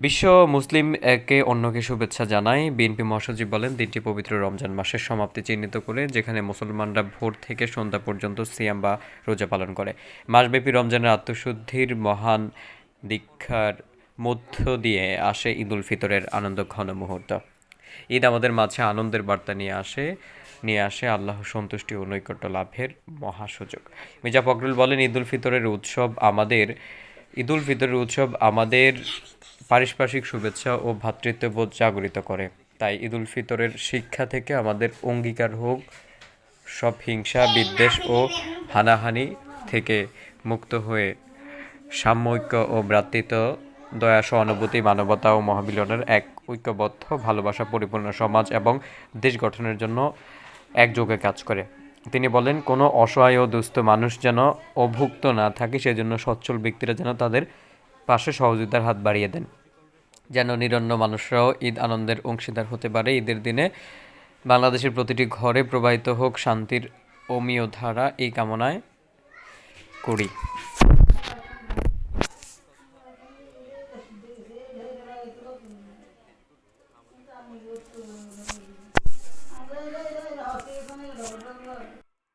বিশ্ব মুসলিম একে অন্যকে শুভেচ্ছা জানায় বিএনপি মহাসচিব বলেন, দিনটি পবিত্র রমজান মাসের সমাপ্তি চিহ্নিত করে যেখানে মুসলমানরা ভোর থেকে সন্ধ্যা পর্যন্ত সিয়াম বা রোজা পালন করে। মাসব্যাপী রমজানের আত্মশুদ্ধির মহান দীক্ষার মধ্য দিয়ে আসে ঈদ উল ফিতরের আনন্দ ঘন মুহূর্ত। ঈদ আমাদের মাঝে আনন্দের বার্তা নিয়ে আসে নিয়ে আসে আল্লাহ সন্তুষ্টি ও নৈকট্য লাভের মহাসুযোগ মির্জা ফখরুল বলেন ঈদ উল ফিতরের উৎসব আমাদের ঈদ উল ফিতরের উৎসব আমাদের পারিপার্শ্বিক শুভেচ্ছা ও ভ্রাতৃত্ববোধ জাগরিত করে। তাই ঈদ উল ফিতরের শিক্ষা থেকে আমাদের অঙ্গীকার হোক, সব হিংসা, বিদ্বেষ ও হানাহানি থেকে মুক্ত হয়ে সাম্যৈক্য ও ভ্রাতৃত্ব, দয়া, সহানুভূতি, মানবতা ও মহাবিলনের এক ঐক্যবদ্ধ, ভালোবাসা পরিপূর্ণ সমাজ এবং দেশ গঠনের জন্য একযোগে কাজ করে। তিনি বলেন, কোনো অসহায় ও দুস্থ মানুষ যেন অভুক্ত না থাকে, সেজন্য সচ্ছল ব্যক্তিরা যেন তাদের পাশে সহযোগিতার হাত বাড়িয়ে দেন। যেন নিরন্ন মানুষরাও ঈদ আনন্দের অংশীদার হতে পারে। ঈদের দিনে বাংলাদেশের প্রতিটি ঘরে প্রবাহিত হোক শান্তির অমীয় ধারা এই কামনায় করি।